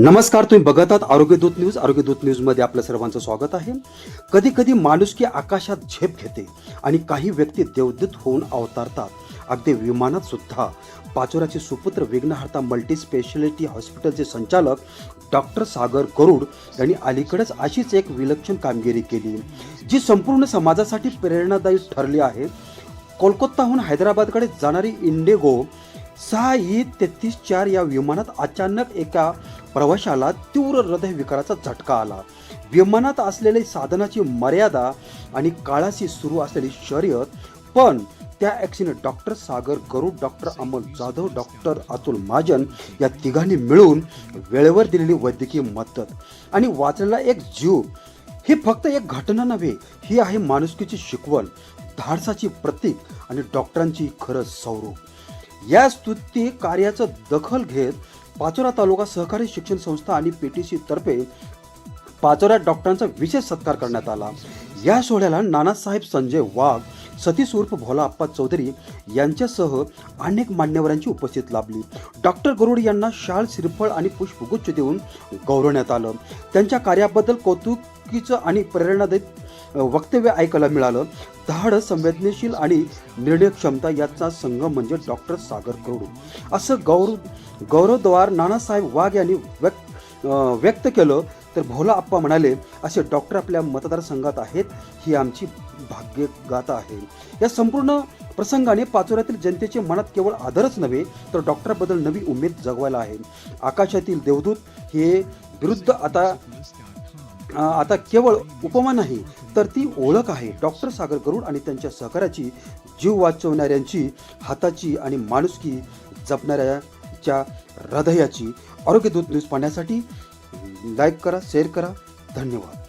नमस्कार तुम्ही बघत आहात आरोग्यदूत न्यूज. आरोग्य दूत न्यूजमध्ये आपलं सर्वांचं स्वागत आहे. कधी कधी माणुसकी आकाशात झेप घेते आणि काही व्यक्ती देवदूत होऊन अवतारतात. अगदी विमानात सुद्धा. पाचोराचे सुपुत्र विघ्नहर्ता मल्टी स्पेशालिटी हॉस्पिटलचे संचालक डॉक्टर सागर गरुड यांनी अलीकडेच अशीच एक विलक्षण कामगिरी केली जी संपूर्ण समाजासाठी प्रेरणादायी ठरली आहे. कोलकाताहून हैदराबादकडे जाणारी इंडिगो सहा ई तेहतीस चार या विमानात अचानक एका प्रवाशाला तीव्र हृदयविकाराचा झटका आला. विमानात असलेली साधनाची मर्यादा आणि काळाशी सुरू असलेली शर्यत पण त्या accident doctor Sagar Garud doctor Amol Jadhav doctor Atul Mahajan या तिघांनी मिळून वेळेवर दिलेली वैद्यकीय मदत. आणि वाचलेला एक जीव ही फक्त एक घटना नव्हे ही आहे माणुसकीची शिकवण धाडसाची प्रतीक आणि डॉक्टरांची खरंच स्वरूप या स्तुती कार्याचं दखल घेत पाचोरा तालुका सहकारी शिक्षण संस्था आणि पीटीसी तर्फे पाचोऱ्यात डॉक्टरांचा विशेष सत्कार करण्यात आला. या सोहळ्याला नानासाहेब संजय वाघ सतीश उर्फ भोला आप्पा चौधरी यांच्यासह अनेक मान्यवरांची उपस्थित लाभली. डॉक्टर गरुड यांना शाल श्रीफळ आणि पुष्पगुच्छ देऊन गौरवण्यात आलं. त्यांच्या कार्याबद्दल कौतुकीचं आणि प्रेरणादायी वक्तव्य ऐकायला मिळालं. धाड संवेदनशील आणि निर्णय क्षमता याचा संगम म्हणजे डॉक्टर सागर गरुड असं गौरव गौरवद्वार नानासाहेब वाघ यांनी व्यक्त व्यक्त केलं तर भोला आप्पा म्हणाले असे डॉक्टर आपल्या मतदारसंघात आहेत ही आमची भाग्यगाथा आहे. या संपूर्ण प्रसंगाने पाचोऱ्यातील जनतेच्या मनात केवळ आदरच नव्हे तर डॉक्टरबद्दल नवी उमेद जगवायला आहे. आकाशातील देवदूत हे विरुद्ध आता आता केवळ उपमा नाही तर ती ओळख आहे डॉक्टर सागर गरुड आणि त्यांच्या सहकार्याची जीव वाचवणाऱ्यांची हाताची आणि माणुसकी जपणाऱ्याच्या हृदयाची आरोग्यदूत न्यूज पाहण्यासाठी लाईक करा शेअर करा. धन्यवाद.